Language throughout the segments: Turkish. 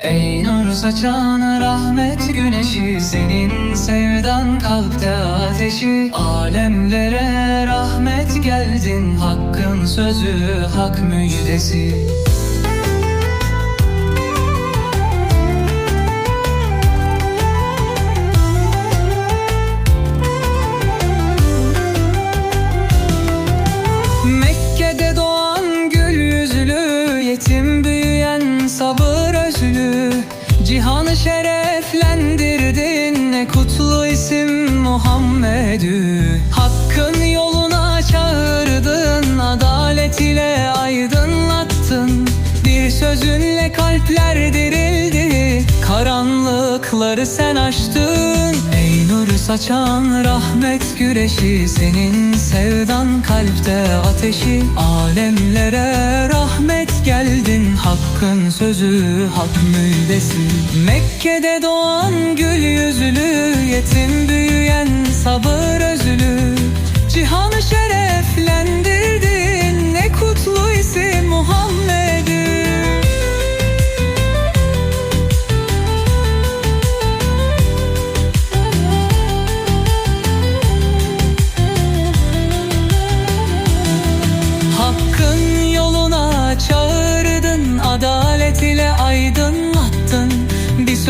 Ey nur saçan rahmet güneşi Senin sevdan kalpte ateşi. Alemlere rahmet geldin Hakkın sözü hak müjdesi özlü Cihanı şereflendirdin. Ne kutlu isim Muhammed'ü. Hakkın yoluna çağırdın Adalet ile aydınlattın. Bir sözünle kalpler dirildi Karanlıkları sen aştın. Ey nur saçan rahmet güreşi Senin sevdan kalpte ateşi. Alemlere rahmet geldin Hakkın sözü hak müjdesi. Mekke'de doğan gül yüzlü Yetim büyüyen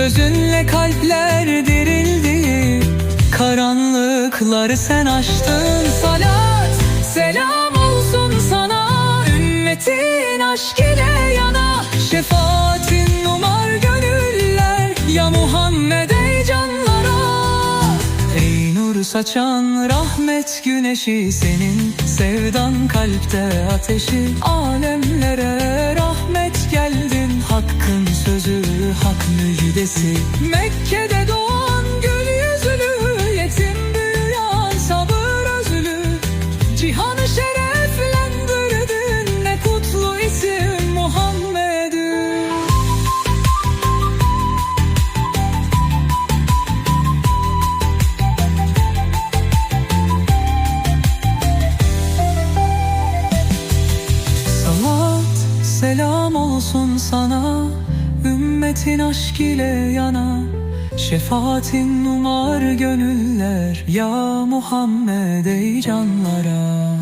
sözünle kalpler dirildi. Karanlıkları sen aştın. Salat selam olsun sana. Ümmetin aşk ile yana. Şefaatin umar gönüller. Ya Muhammed ey canlara. Ey nur saçan rahmet güneşi. Senin Sevdan kalpte ateşi. Alemlere müjdesi. Mekke'de doğan gül yüzlü Yetim büyüyen sabır özlü. Cihanı şereflendirdin Ne kutlu isim Muhammed'ü. Salat selam olsun sana Ümmetin aşk ile yana Şefaatin umar gönüller Ya Muhammed ey canlara